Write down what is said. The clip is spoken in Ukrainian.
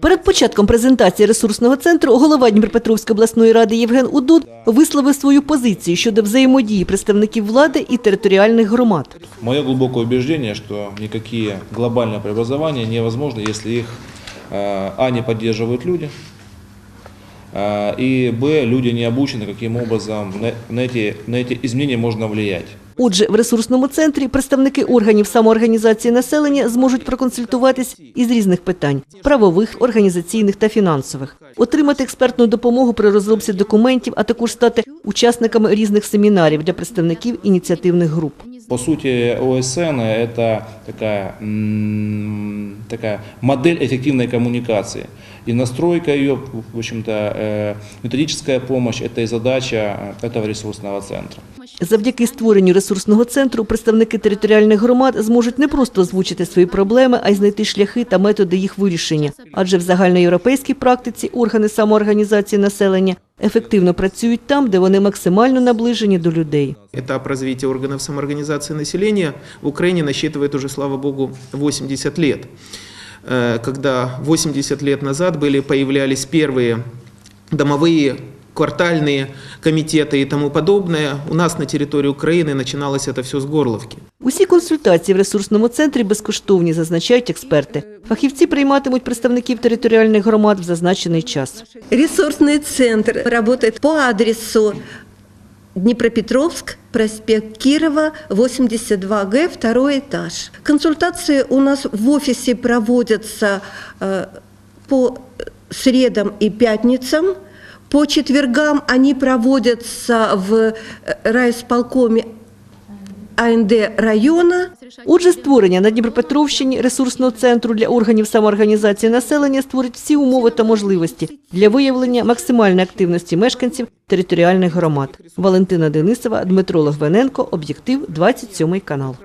Перед початком презентації ресурсного центру голова Дніпропетровської обласної ради Євген Удуд висловив свою позицію щодо взаємодії представників влади і територіальних громад. Мое глубокое убеждение, что никакие глобальные преобразования невозможны, если их э, а. не поддерживают люди, э, и б. люди не обучены, каким образом на, на эти, на эти изменения можно влиять. Отже, в ресурсному центрі представники органів самоорганізації населення зможуть проконсультуватись із різних питань правових, організаційних та фінансових, отримати експертну допомогу при розробці документів, а також стати учасниками різних семінарів для представників ініціативних груп. По сути, ОСН – это такая, м, такая модель эффективной коммуникации. И настройка ее, в общем-то, э, методическая помощь – это и задача э, этого ресурсного центра. Завдяки створенню ресурсного центру представники територіальних громад зможуть не просто озвучити свої проблеми, а й знайти шляхи та методи їх вирішення. Адже в загальноєвропейській практиці органи самоорганізації населення ефективно працюють там, де вони максимально наближені до людей. Этап развития органов самоорганизации населения в Украине насчитывает уже, слава богу, 80 лет. Э, Когда 80 лет назад были, появлялись первые домовые квартальные комитеты и тому подобное, у нас на территории Украины начиналось это все с горловки. Усі консультації в ресурсному центрі безкоштовні, зазначають експерти. Фахівці прийматимуть представників територіальних громад в зазначений час. Ресурсный центр работает по адресу Днепропетровск, проспект Кирова, 82Г, второй этаж. Консультации у нас в офисе проводятся э, по средам и пятницам. По четвергам они проводятся в э, райисполкоме АНД района. Отже, створення на Дніпропетровщині ресурсного центру для органів самоорганізації населення створить всі умови та можливості для виявлення максимальної активності мешканців територіальних громад. Валентина Денисова, Дмитро Логвиненко, Об'єктив, 27 канал.